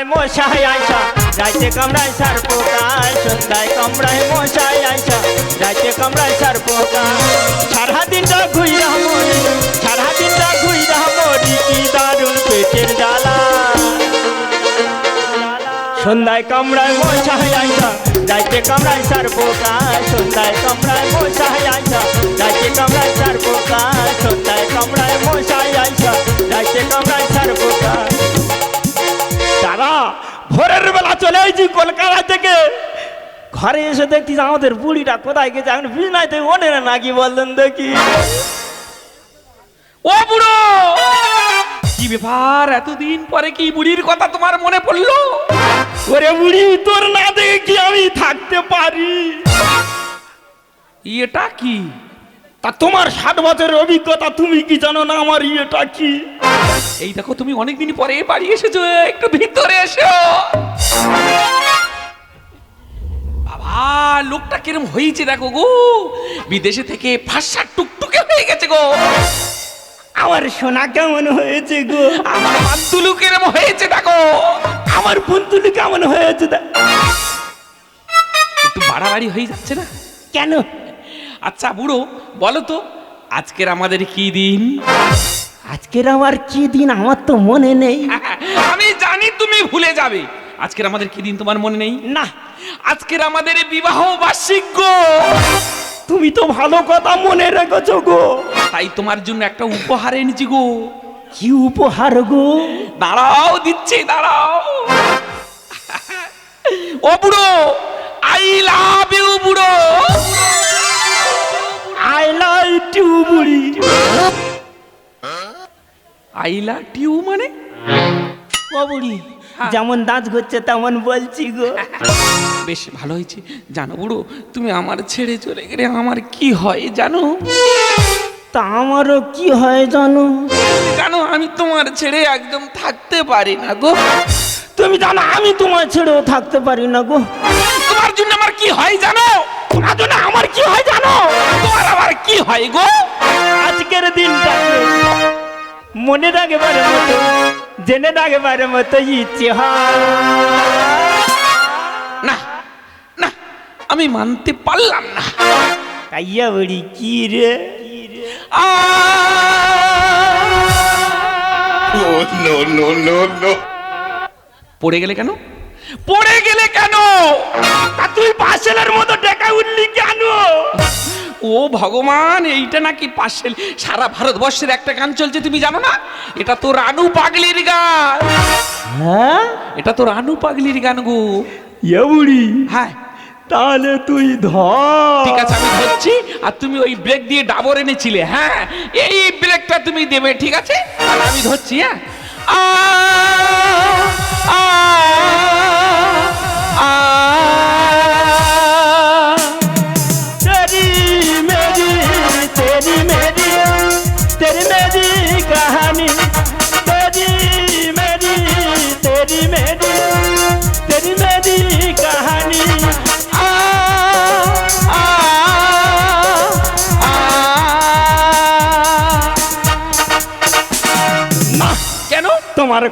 কামড়ায় মশাই আইসা, রাইতে কামড়ায় সার পোকা সন্ধ্যায় কামড়ায় মশাই আইসা, রাইতে কামড়ায় সার পোকা সারা দিনটা ঘুইরা মরি সারা দিনটা ঘুইরা মরি, কি দারুণ পেটের জ্বালা। সন্ধ্যায় কামড়ায় মশাই আইসা, রাইতে কামড়ায় সার পোকা সন্ধ্যায় কামড়ায় মশাই আইসা, রাইতে কামড়ায় সার পোকা সন্ধ্যায় কামড়ায় মশাই আইসা, রাইতে কামড়ায় সার পোকা দাদা, ভোরের বেলা চলে এসেছি কলকাতা থেকে। ঘরে এসে দেখছি আমাদের বুড়িটা কোথায় গেছে? এখন বিনাইতে মনে না নাকি বললেন দেখি। ও বুড়ো! কি ব্যাপার, এতদিন পরে কি বুড়ির কথা তোমার মনে পড়ল? ওরে বুড়ি, তোর না দেখে কি আমি থাকতে পারি? এটা কি? তা তোমার ষাট বছরের অভিজ্ঞতা তুমি কি জানো না? আমার ইয়েটা কি? এই দেখো তুমি অনেকদিন পরে বাড়ি এসেছ একটু ভিতরে এসো। বাবা লোকটা কিরম হয়েছে দেখো গো। বিদেশে থেকে ফাঁসা টুকটুকে হয়ে গেছে গো। আমার সোনা কেমন হয়েছে গো? আমার বান্তুলু কিরম হয়েছে দেখো। আমার পুন্তুলি কেমন হয়েছে একটু বাড়াবাড়ি হয়ে যাচ্ছে না? কেন? আচ্ছা বুড়ো বলো তো আজকের আমাদের কি দিন? আজকের আমার কি দিন আমার তো মনে নেই। আমি জানি তুমি ভুলে যাবে। আজকের আমাদের কি দিন তোমার মনে নেই? না। আজকের আমাদের বিবাহ বার্ষিক গো। তুমি তো ভালো কথা মনে রেখেছো গো। তাই তোমার জন্য একটা উপহার এনেছি গো। কি উপহার গো? দাঁড়াও দিচ্ছি দাঁড়াও। ও বুড়ো আই লাভ ইউ বুড়ো। লাইক টু বুড়ি আই মানে? ও বুড়ি যেমন দাঁত ঘুরছে তেমন বলছি গো। বেশ ভালো হয়েছে। জানো বুড়ো তুমি আমার ছেড়ে চলে গেলে আমার কি হয় জানো? তা আমারও কি হয় জানো? জানো আমি তোমার ছেড়ে একদম থাকতে পারি না গো। তুমি জানো আমি তোমার ছেড়েও থাকতে পারি না গো। তোমার জন্য আমার কি হয় জানো? তোমার জন্য আমার কি হয় জানো? তোমার আবার কি হয় গো? আজকের দিনটা মনে রাখবার মতো জেনে রাখবার মতো ইচ্ছে হয় না না আমি মানতে পারলাম না। কাইয়া বড়ি কি রে. পড়ে গেলে কেন? পড়ে গেলে কেন? তা তুই পাশেলের মতো ডেকা উঠলি কেন? ও ভগবান এইটা নাকি পাশেল। সারা ভারতবর্ষের একটা গান চলছে তুমি জানো না? এটা তো রানু পাগলির গান। হ্যাঁ? এটা তো রানু পাগলির গান গো। ইয়ে বুড়ি হ্যাঁ। তাহলে তুই ধর। ঠিক আছে আমি ধরছি আর তুমি ওই ব্রেক দিয়ে ডাবর এনেছিলে হ্যাঁ? এই ব্রেকটা তুমি দেবে ঠিক আছে? আমি ধরছি হ্যাঁ? আ, আ।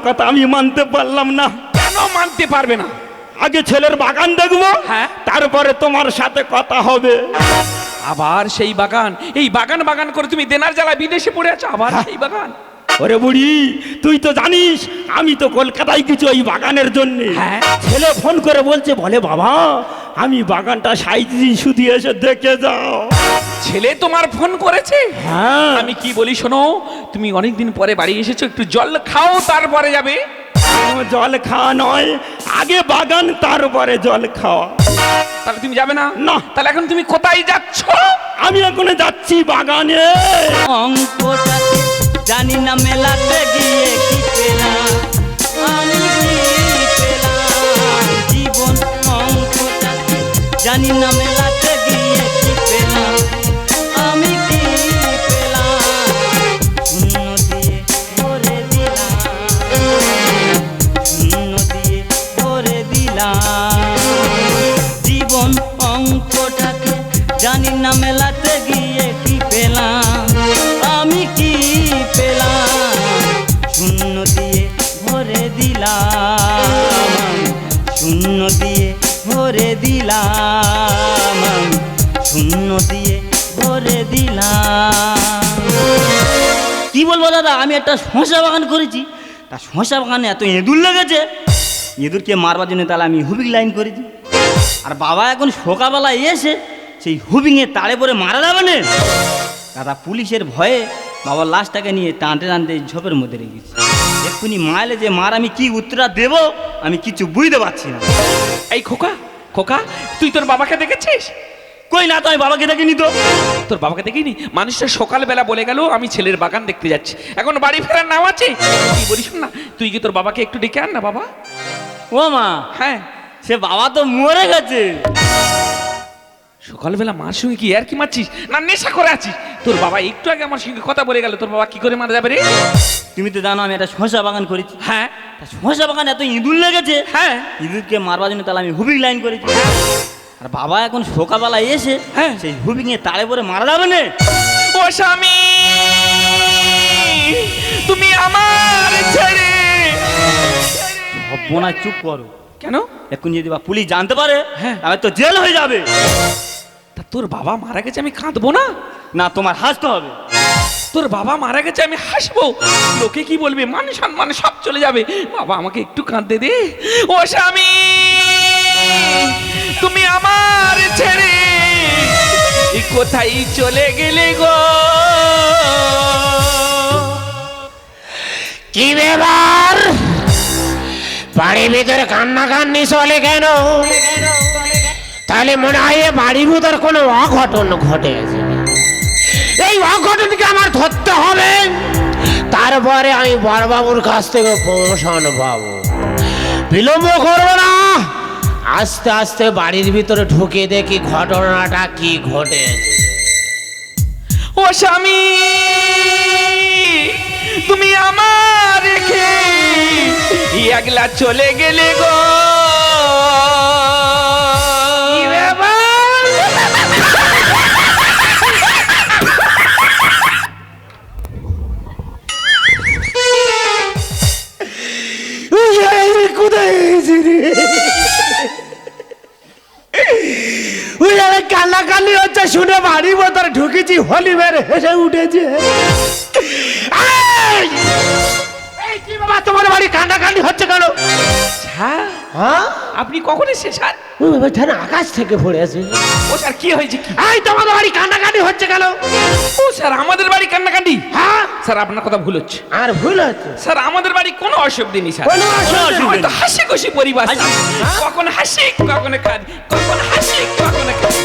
কথা আমি মানতে পারলাম না। কেন মানতে পারবে না? আগে ছেলের বাগান দেখব হ্যাঁ। তারপরে তোমার সাথে কথা হবে। আবার সেই বাগান এই বাগান বাগান করে তুমি দেনার জ্বালা বিদেশে পড়ে আছো আবার সেই বাগান? ওরে বুড়ি তুই তো জানিস আমি তো কলকাতায় কিছু ওই বাগানের জন্য। হ্যাঁ। ছেলে ফোন করে বলছে বলে বাবা আমি বাগানটা সাইজি শুধু এসে দেখে যাও। ছেলে তোমার ফোন করেছে? হ্যাঁ। আমি কি বলি শোনো তুমি অনেকদিন পরে বাড়ি এসেছ একটু জল খাও তারপরে যাবে। জল খাওয়া নয় আগে বাগান তারপরে জল খাওয়া। তাহলে তুমি যাবে না? না। তাহলে এখন তুমি কোথায় যাচ্ছ? আমি এখন যাচ্ছি বাগানে। অঙ্কটাকে জানি না মেলাতে গিয়ে কি পেলাম। আমি কি পেলাম। জীবন অঙ্কটা জানি না মেলাতে পেলাম, শূন্য দিয়ে ভরে দিলাম, শূন্য দিয়ে ভরে দিলাম, শূন্য দিয়ে ভরে দিলাম। কি বলব দাদা, আমি একটা শশা বাগান করেছি। তা শশা বাগানে এত ইঁদুর লেগেছে, ইঁদুরকে মারবার জন্য তাহলে আমি হুবিং লাইন করেছি। আর বাবা এখন সকালবেলা এসে সেই হুবিংয়ে তাড়ে পরে মারা যাবে না। দাদা, পুলিশের ভয়ে বাবার লাশটাকে নিয়ে টানতে টানতে ঝোপের মধ্যে রেখেছি এক্ষুনি মাইলে যে মার আমি কি উত্তরা দেব? আমি কিছু বুঝতে পারছি না। এই খোকা খোকা তুই তোর বাবাকে দেখেছিস? কই না তো আমি বাবাকে দেখে তো। তোর বাবাকে দেখিনি? মানুষটা সকালবেলা বলে গেল আমি ছেলের বাগান দেখতে যাচ্ছি। এখন বাড়ি ফেরার নাম আছে? কি বলিস না তুই কি তোর বাবাকে একটু ডেকে আন না বাবা? ও মা হ্যাঁ। সে বাবা তো মরে গেছে। সকালবেলা মার সঙ্গে কি আর কি মারছিস? না নেশা করে আছিস। তোর বাবা একটু আগে আমার সঙ্গে কথা বলে গেল তোর বাবা কি করে মারা যাবে রে? তুমি তো জানো আমি একটা শশা বাগান করেছি। হ্যাঁ। শশা বাগান এত ইঁদুর লেগেছে? হ্যাঁ। ইঁদুরকে মারবার জন্য তাহলে আমি হুবিং লাইন করেছি। আর বাবা এখন সকালবেলা এসে হ্যাঁ। সেই হুবিংয়ে তাড়ে পরে মারা যাবে না। ও স্বামী তুমি আমার ছেড়ে। বোনা চুপ করো। কেন? এখন যদি বা পুলিশ জানতে পারে হ্যাঁ। আমি তো জেল হয়ে যাবে। তোর বাবা মারা গেছে আমি কাঁদবো না? না তোমার হাসতে হবে। তোর বাবা মারা গেছে আমি হাসবো। লোকে কি বলবে? মান সম্মান সব চলে যাবে। বাবা আমাকে একটু কাঁদতে দে। ও স্বামী তুমি আমার ছেড়ে এই কোথায় চলে গেলে গো? কি ব্যাপার? বাড়ির ভিতরে কান্না কান্নি চলে কেন? তাহলে মনে হয় এ বাড়ির ভিতর কোনো অঘটন ঘটেছে। এই অঘটনকে আমার ধরতে হবে। তারপরে আমি বড়বাবুর কাছ থেকে প্রমোশন পাবো। বিলম্ব করব না। আস্তে আস্তে বাড়ির ভিতরে ঢুকে দেখি ঘটনাটা কি ঘটেছে। ও স্বামী, তুমি আমার রেখে একলা চলে গেলে গো। কোথায় ওই আমি কান্নাকান্নি হচ্ছে শুনে বাড়ি মতো ঢুকেছি হলিবার হেসে উঠেছে। বাবা তোমার বাড়ি কান্নাকান্নি হচ্ছে কেন? হ্যাঁ হ্যাঁ? আপনি কখন এসেছেন স্যার আকাশ থেকে পড়ে আছে। ও স্যার কি হয়েছে কি? এই তোমাদের বাড়ি কান্নাকান্নি হচ্ছে কেন? ও স্যার আমাদের বাড়ি হ্যাঁ? স্যার আপনার কথা ভুল হচ্ছে। আর ভুল হচ্ছে? স্যার আমাদের বাড়ি কোনো অসুবিধে নেই স্যার। কোনো অসুবিধে নেই। হাসি খুশি পরিবার কখন হাসি কখন কাঁদি কখন হাসি কখন কাঁদি।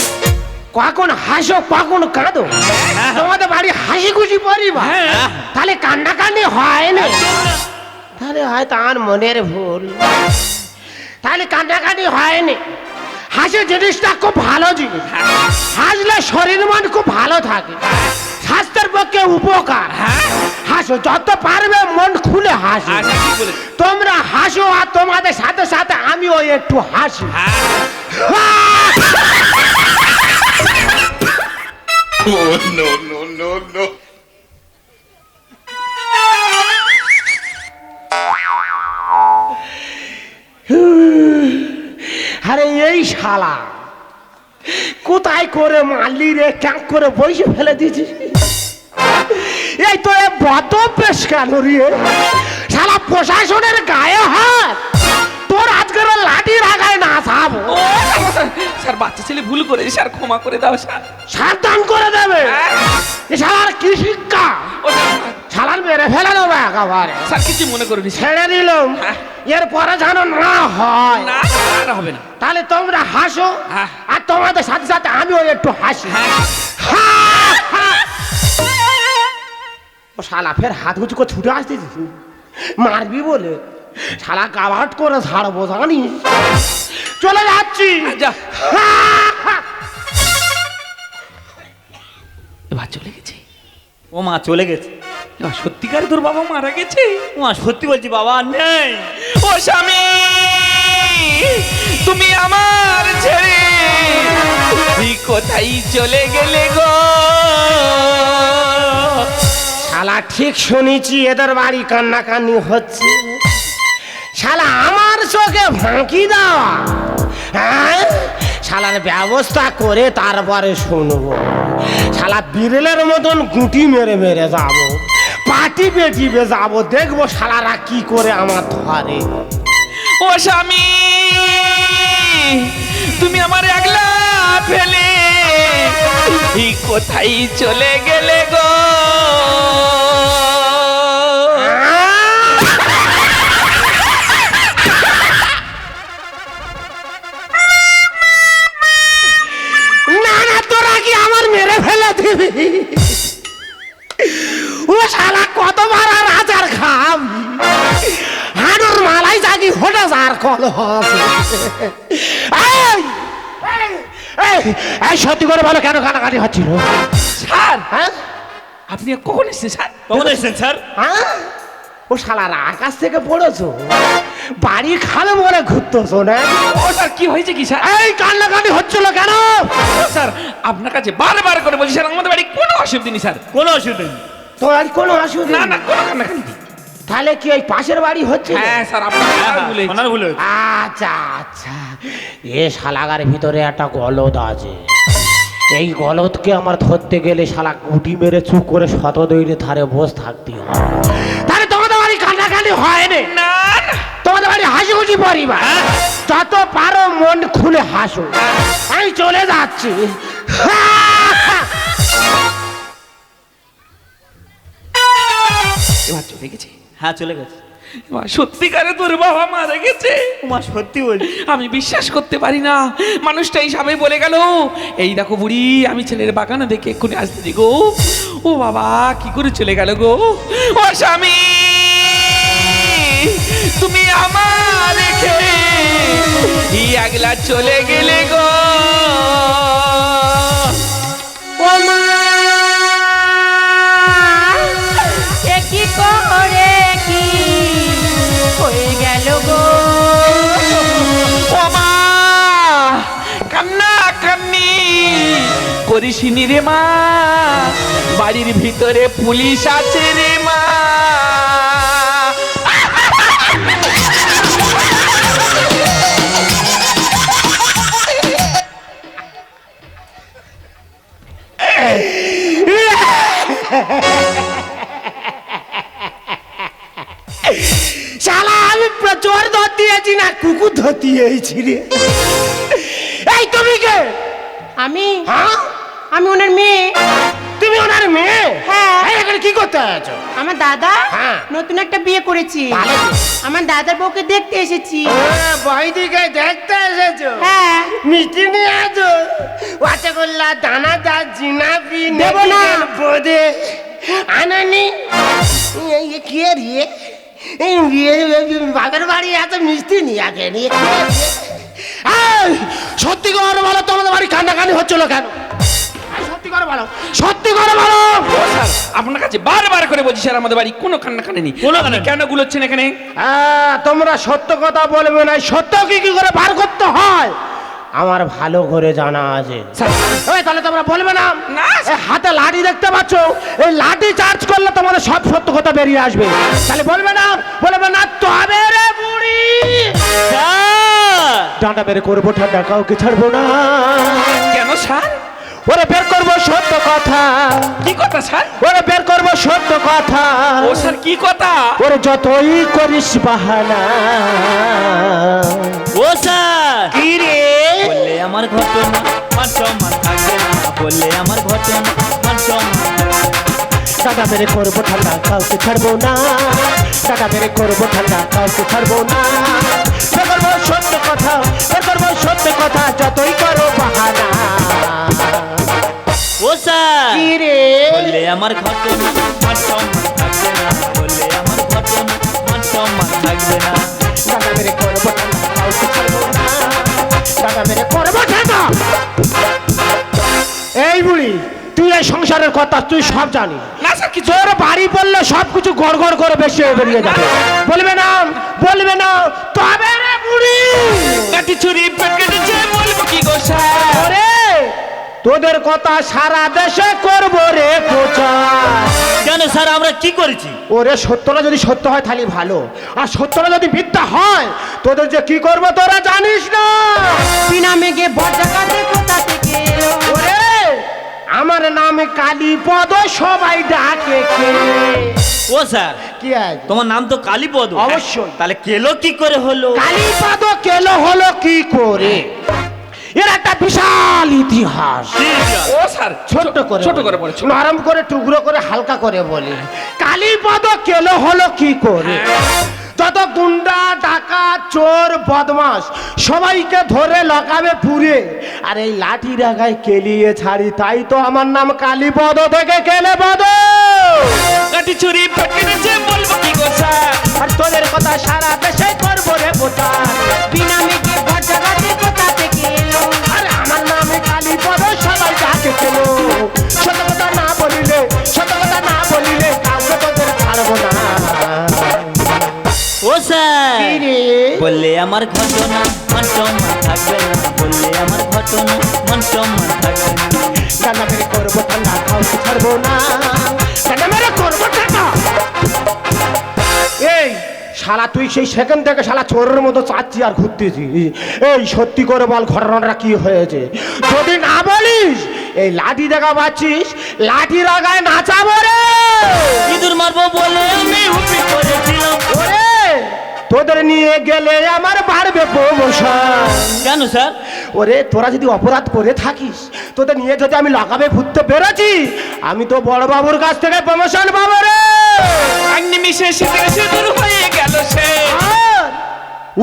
কখন হাসো কখন কাঁদো? তোমাদের বাড়ি হাসি খুশি পরিবার? হ্যাঁ। তাহলে কান্নাকান্নি হয় না। তাহলে হয় তার মনের ভুল। তাহলে কান্নাকান্নি হয়নি। হাসি জিনিসটা খুব ভালো জিনিস। হাসলে শরীর মন খুব ভালো থাকে। স্বাস্থ্যের পক্ষে উপকার। হাসো যত পারবে মন খুলে হাসো। হাসি তোমরা হাসো আর তোমাদের সাথে সাথে আমিও একটু হাসি। no, no, no, no. শালা কোথায় করে মারলি রে ক্যাক করে বসে ফেলে দিয়েছিস? এই তো এ বদ পেশ কেন রে। শালা প্রশাসনের গায়ে হাত। তোর আজকের লাঠি রাখায় না সাব। স্যার, স্যার বাচ্চা ছেলে ভুল করেছে স্যার ক্ষমা করে দাও স্যার। সাবধান করে দেবে। এ শালার কি শিক্ষা? শালার মেরে ফেলে দেবে একেবারে। স্যার কিছু মনে করিনি স্যার। ছেড়ে দিলাম। এরপরে যেন না হয়। না আর হবে না। তাহলে তোমরা হাসো। হ্যাঁ। আর তোমাদের সাথে সাথে আমিও একটু হাসি। হ্যাঁ। ও শালা ফের হাত উঁচু করে ছুটে আসতেছিস? মারবি বলে? শালা গাভাট করে ছাড়বো জানিস? চলে যাচ্ছি। যা। হা, হা। এবার চলে গেছে। ও মা চলে গেছে। সত্যিকার তোর বাবা মারা গেছে? মা সত্যি বলছি বাবা নেই। ও স্বামী তুমি আমার ছেড়ে তুই কোথায় চলে গেলে গো? শালা ঠিক শুনেছি এদের বাড়ি কান্নাকান্নি হচ্ছে। শালা আমার চোখে ফাঁকি দেওয়া। হ্যাঁ? শালার ব্যবস্থা করে তারপরে শুনব। শালা বিড়েলের মতন গুটি মেরে মেরে যাব। পাটি পেটিবে যাব দেখব শালারা কি করে আমার ধরে। ও স্বামী তুমি আমার একলা ফেলে কোথায় চলে গেলে গো? না না তোরা কি আমার মেরে ফেলে দিবি? হোটে যার কল এই সত্যি করে বলো কেন কানাকাটি হচ্ছিল? স্যার হ্যাঁ? আপনি কখন এসেছেন স্যার? কখন এসেছেন স্যার? হ্যাঁ? ও শালার আকাশ থেকে পড়েছো। বাড়ি খাবে বলে ঘুরতেছো না? ও স্যার কি হয়েছে কি স্যার? এই কান্নাকাটি হচ্ছিল কেন? ও, স্যার আপনার কাছে বারবার করে বলছি স্যার আমাদের বাড়ি কোনো অসুবিধা নেই স্যার। কোনো অসুবিধা নেই। তোমার কোনো অসুবিধা না? না কোনো কান্নাকাটি নেই। তাহলে কি ওই পাশের বাড়ি হচ্ছে? হ্যাঁ স্যার আপনার হ্যাঁ, হ্যাঁ, ভুল। আচ্ছা আচ্ছা। এ শালাগার ভিতরে একটা গলদ আছে। এই গলদকে আমার ধরতে গেলে শালা গুটি মেরে চুপ করে শত দৈরে ধারে বস থাকতে হবে। তাহলে তোমাদের বাড়ি কান্নাকাটি হয় না। না। না তোমাদের বাড়ি হাসি খুশি পরিবার যত পারো মন খুলে হাসো। আমি চলে যাচ্ছি। এবার চলে গেছে। হ্যাঁ চলে গেছে। সত্যিকারে তোর বাবা মারা গেছে। তোমার সত্যি বলছি আমি বিশ্বাস করতে পারি না। মানুষটা এইভাবে বলে গেল এই দেখো বুড়ি আমি ছেলের বাগানে দেখে এক্ষুনি আসতে গো। ও বাবা কি করে চলে গেল গো? ও স্বামী তুমি আমার রেখে আগলা চলে গেলে গো। করিসনি রে মা? বাড়ির ভিতরে পুলিশ আছে রে মা। শালা আমি প্রচুর ধরতে আছি না কুকুর ধরতে এইছি রে। এই তুমি কে? আমি? হ্যাঁ? আমি ওনার মেয়ে। তুমি ওনার মেয়ে? হ্যাঁ। এই এখানে কি করতে আছো? আমার দাদা হ্যাঁ। নতুন একটা বিয়ে করেছি। আমার দাদার বউকে দেখতে এসেছি। বইদিকে দেখতে এসেছ? হ্যাঁ। মিষ্টি নিয়ে আছো? রসগোল্লা দানাদার জিলাপি দেবো না। নেতিকেল বোঁদে আনানি। এই এ কে রে এই বিয়ে- বাপের বাড়ি এত মিষ্টি নিয়ে আসে রে কে সত্যি করে বলো তোমাদের বাড়ি কান্নাকানি হচ্ছিল কেন? করে বলো সত্যি করে বলো আপনার কাছে বারবার করে বলছি স্যার আমাদের বাড়ি কোনো কান্না কানে নেই কোনো গুলোচ্ছেন এখানে? তোমরা সত্য কথা বলবে না সত্য কি কি করে বার করতে হয়? আমার ভালো করে জানা আছে। এই, তাহলে তোমরা বলবে না? না, হাতে লাঠি দেখতে পাচ্ছ? এই লাঠি চার্জ করলে তোমাদের সব সত্য কথা বেরিয়ে আসবে। তাহলে বলবে না? বলবে না তবে রে বুড়ি। ডাঁটা বের করব ঠান্ডা কাউকে ছাড়বো না। কেন স্যার? ওরে বের করব সত্য কথা। কি কথা স্যার? ওরে বের করব সত্য কথা। ও স্যার কি কথা? ওরে যতই করিস বাহানা। ও স্যার। কি রে? বললে আমার ঘটনা মান সম্মান থাকবে না বললে আমার ঘটনা মান সম্মান টাকা বেড়ে করব ঠান্ডা কাউকে ছাড়বো না। টাকা বেড়ে করব ঠান্ডা কাউকে ছাড়বো না। সত্য আমার ঘটনা মান থাকবে না বললে আমার ঘটনা মান থাকবে না বেড়ে করব বেড়ে করব এই বুড়ি তুই এই সংসারের কথা তুই সব জানিস না স্যার কিছু তোর বাড়ি পড়লে সব কিছু গড় গড় করে বেশি হয়ে বেরিয়ে যাবে বলবে না বলবে না তবে রে বুড়ি কাটি ছুরি পেট বলব কি গো স্যার ওরে তোদের কথা সারা দেশে করব রে প্রচার। কেন স্যার আমরা কি করেছি? ওরে সত্যটা যদি সত্য হয় তাহলে ভালো। আর সত্যটা যদি মিথ্যা হয় তোদের যে কি করব তোরা জানিস না। বিনা মেঘে বজ্রাঘাতে কোথা থেকে ওরে আমার নামে কালীপদ সবাই ডাকে কে? ও স্যার কি আছে তোমার নাম তো কালীপদ অবশ্যই। তাহলে কেলো কি করে হলো? কালীপদ কেলো হলো কি করে? এর একটা বিশাল ইতিহাস। ও স্যার ছোট্ট করে ছোট করে ছোট নরম করে টুকরো করে হালকা করে বলি। কালীপদ কেলো হলো কি করে? যত গুন্ডা ডাকা চোর বদমাস সবাইকে ধরে লগাবে পুরে। আর এই লাঠি রাগায় কেলিয়ে ছাড়ি তাই তো আমার নাম কালীপদ থেকে কেলে পদ। কাটি ছুরি ফটকেছে বলব কি গো স্যার আর তোদের কথা সারা দেশে করব রে প্রচার আমার ঘটনা মান সম্মান থাকবে না বললে আমার ঘটনা মান সম্মান থাকবে না। ডান্ডা মেরে করব ঠান্ডা কাউকে ছাড়বো না। ডান্ডা মেরে করব ঠান্ডা এই শালা তুই সেই সেকেন্ড থেকে শালা চোরের মতো চাচ্ছি আর ঘুরতেছি এই সত্যি করে বল ঘটনাটা কি হয়েছে? যদি না বলিস এই লাঠি দেখা পাচ্ছিস লাঠি রাগায় নাচাবো রে। ইঁদুর মারবো বলে তোদের নিয়ে গেলে আমার বাড়বে প্রমোশন। কেন স্যার? ওরে তোরা যদি অপরাধ করে থাকিস তোদের নিয়ে যদি আমি লাগাবে ঘুরতে বেরোছি আমি তো বড় বাবুর কাছ থেকে প্রমোশন পাবো রে। এক নিমিষে হয়ে গেল সে। আর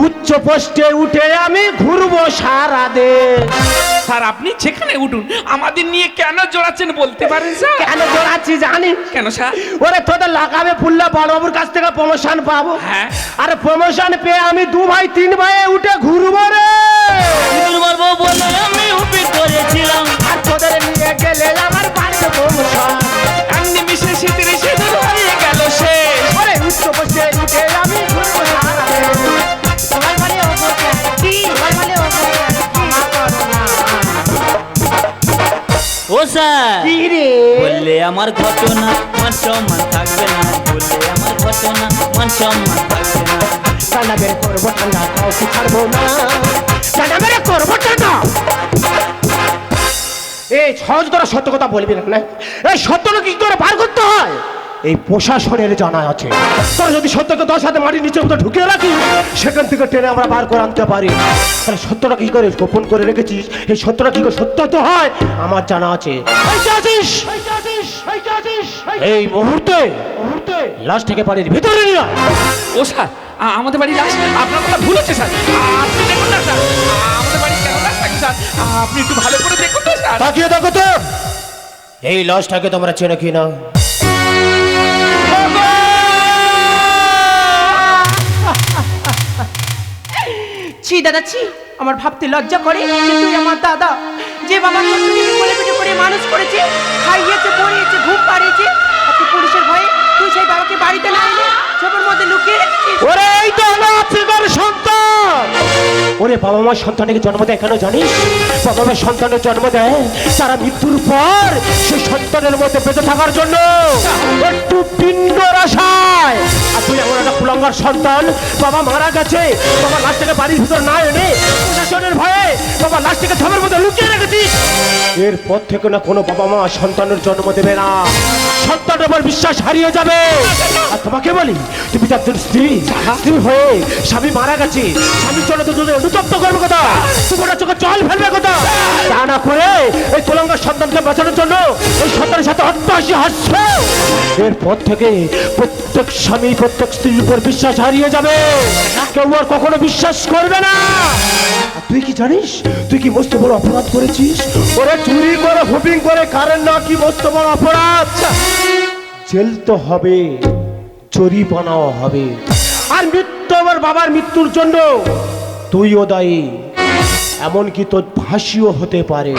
উচ্চ পোস্টে উঠে আমি ঘুরবো সারা দেশ। স্যার আপনি যেখানে উঠুন আমাদের নিয়ে কেন জোড়াচ্ছেন বলতে পারেন স্যার? কেন দৌড়াচ্ছি জানিস কেন স্যার? ওরে তোদের লাগাবে ফুললা বড়বাবুর কাছ থেকে প্রমোশন পাবো। হ্যাঁ। আরে প্রমোশন পেয়ে আমি দু ভাই তিন ভাইয়ে উঠে ঘুরবো রে। বলে আমি হুপি করেছিলাম। আর তোদের নিয়ে গেলে আমার বাড়বে প্রমোশন এক নিমিষে স্যার কি রে? বললে আমার ঘটনা মান সম্মান থাকবে না। বললে আমার ঘটনা মান সম্মান থাকবে না। টানা বের করব ঠান্ডা কাউকে ছাড়বো না। টানা বের করব ঠান্ডা। এই সহজ করে সত্য কথা বলবি না না এই সত্যটা কি করে বার করতে হয়? এই প্রশাসনের জানা আছে। তোরা যদি সত্যকে দশ হাতে মাটির নিচে মতো ঢুকিয়ে রাখি সেখান থেকে টেনে আমরা বার করে আনতে পারি। তাহলে সত্যটা কি করে গোপন করে রেখেছিস? এই সত্যটা কি করে সত্য তো হয়? আমার জানা আছে। এই মুহূর্তে মুহূর্তে লাশ থেকে বাড়ির ভিতরে নিয়ে ও স্যার আমাদের বাড়ি লাশ? আপনার কথা ভুল হচ্ছে স্যার। আপনি দেখুন না স্যার। আমাদের বাড়ি কেন লাশ থাকে স্যার? আপনি একটু ভালো করে দেখুন তো স্যার। তাকিয়ে দেখো তো। এই লসটাকে তোমরা চেনো কি না ছি, দাদা, ছি। আমার ভাবতে লজ্জা করে তুই আমার দাদা। যে বাবা পিঠে করে মানুষ করেছে, খাইয়েছে, পড়িয়েছে, ঘুম পাড়িয়েছে আজকে পুলিশের ভয়ে তুই সেই বাবাকে বাড়িতে না এনে সবার মধ্যে লুকিয়ে ওরে, এই তো হলো আফ্রিকার সন্তান। ওরে, বাবা মার সন্তানকে জন্ম দেয় কেন জানিস? বাবা মার সন্তানের জন্ম দেয় তারা মৃত্যুর পর সেই সন্তানের মধ্যে বেঁচে থাকার জন্য। একটু পিণ্ড রাশায় আর তুই এমন একটা কুলাঙ্গার সন্তান, বাবা মারা গেছে, বাবা লাশ বাড়ির ভিতর না এনে প্রশাসনের ভয়ে বাবা লাশ থামের মধ্যে লুকিয়ে রেখেছিস। এরপর থেকে না কোনো বাবা মা সন্তানের জন্ম দেবে না। সন্তানের উপর বিশ্বাস হারিয়ে যাবে। আর তোমাকে বলি তুমি তো একজন স্ত্রী স্ত্রী হয়ে স্বামী মারা গেছে স্বামীর জন্য তো তুমি অনুতপ্ত করবে কথা তোমার চোখে জল ফেলবে কথা। তা না করে এই তোলঙ্গার সন্তানকে বাঁচানোর জন্য এই সন্তানের সাথে অট্টহাসি হাসছে। এরপর থেকে প্রত্যেক স্বামী প্রত্যেক স্ত্রীর উপর বিশ্বাস হারিয়ে যাবে। কেউ আর কখনো বিশ্বাস করবে না। তুই কি জানিস তুই কি মস্ত বড় অপরাধ করেছিস? ওরে চুরি করে হুপিং করে কারেন্ট না কি মস্ত বড় অপরাধ? জেল তো হবে, জরিমানাও হবে। আর মৃত্যু আমার বাবার মৃত্যুর জন্য তুইও দায়ী। এমনকি তোর ফাঁসিও হতে পারে।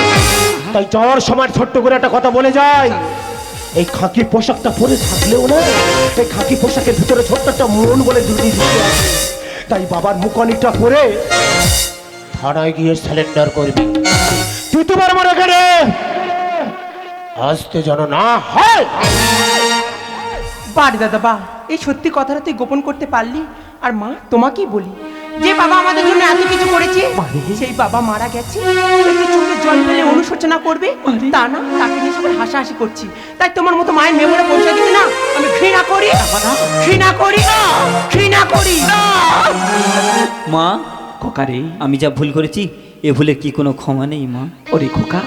তাই যাওয়ার সময় ছোট্ট করে একটা কথা বলে যায় এই খাকি পোশাকটা পরে থাকলেও না, এই খাকি পোশাকের ভিতরে ছোট্ট একটা মন বলে দুটি তাই বাবার মুখানিকটা পরে থানায় গিয়ে স্যালেন্ডার করবি। তুই তোমার মনে করে আসতে যেন না হয়। বারে দাদা বা এই সত্যি কথাটা তুই গোপন করতে পারলি? আর মা তোমাকেই বলি যে বাবা আমাদের জন্য এত কিছু করেছে সেই বাবা মারা গেছে একটু চোখে জল ফেলে অনুশোচনা করবে তা না তাকে নিয়ে সবাই হাসাহাসি করছি। তাই তোমার মতো মায়ের মেমোরে পৌঁছে দিতে না আমি ঘৃণা করি ঘৃণা করি না ঘৃণা করি। মা খোকা রে আমি যা ভুল করেছি এ ভুলে কি কোনো ক্ষমা নেই মা? ওরে খোকা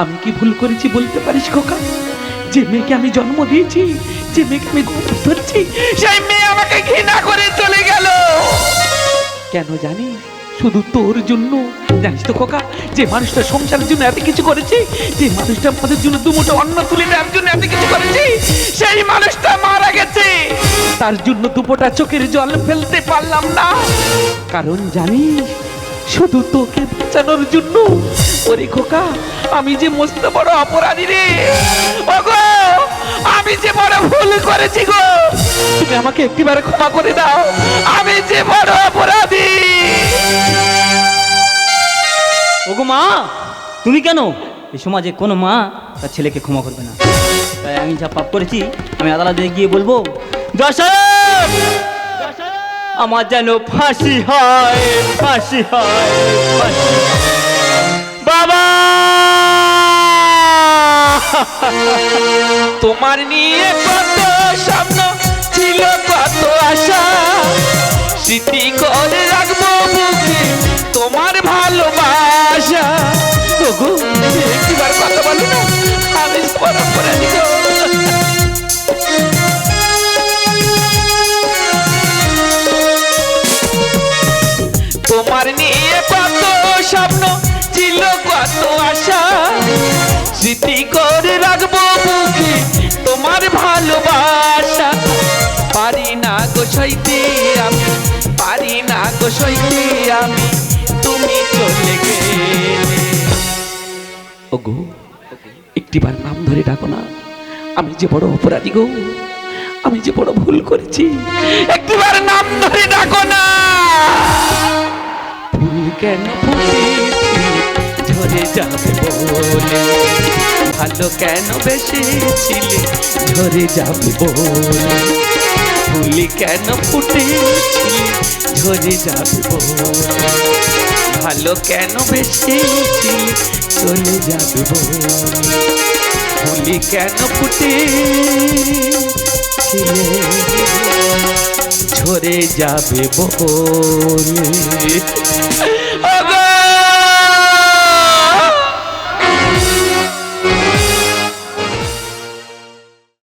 আমি কি ভুল করেছি বলতে পারিস, খোকা? যে মেয়েকে আমি জন্ম দিয়েছি, যে মেয়েকে আমি গর্ভ ধরছি সেই মেয়ে আমাকে ঘৃণা করে চলে গেল। কেন জানি শুধু তোর জন্য। জানিস তো, খোকা, যে মানুষটা সংসারের জন্য এত কিছু করেছে, যে মানুষটা আমাদের জন্য দুমুঠো অন্ন তুলে দেওয়ার জন্য এত কিছু করেছে, সেই মানুষটা মারা গেছে। তার জন্য দুপোটা চোখের জল ফেলতে পারলাম না। কারণ জানিস, শুধু তোকে বাঁচানোর জন্য। ওরে খোকা আমি যে মস্ত বড় অপরাধী রে। আমি যে বড় ভুল করেছি গো। তুমি আমাকে একটিবার ক্ষমা করে দাও। আমি যে বড় অপরাধী। ওগো মা, তুমি কেন? এই সমাজে কোনো মা তার ছেলেকে ক্ষমা করবে না। তাই আমি যা পাপ করেছি, আমি আদালতে গিয়ে বলব, দর্শক, আমার যেন ফাঁসি হয় ফাঁসি হয় ফাঁসি হয়। বাবা! তোমার নিয়ে কত স্বপ্ন ছিল, কত আশা। স্মৃতি করে রাখব বুকে তোমার ভালোবাসা। ওগো স্মৃতি করে রাখব বুকে তোমার ভালোবাসা। পারি না গো সইতে আমি, পারি না গো সইতে আমি, তুমি চলে গেলে। ওগো, একটিবার নাম ধরে ডাকো না। আমি যে বড় অপরাধী গো, আমি যে বড় ভুল করেছি, একটিবার নাম ধরে ডাকো না। ফুল কেন ফুটেছি ঝরে যাবে বলে। ভালো কেন বেসেছিলে ঝরে যাবে বলে। ফুল কেন ফুটেছিলে? ঝরে যাবে বলে। ভালো কেন বেসেছিলে চলে যাবে বলে। ফুলি কেন ফুটে ঝরে যাবে বলে।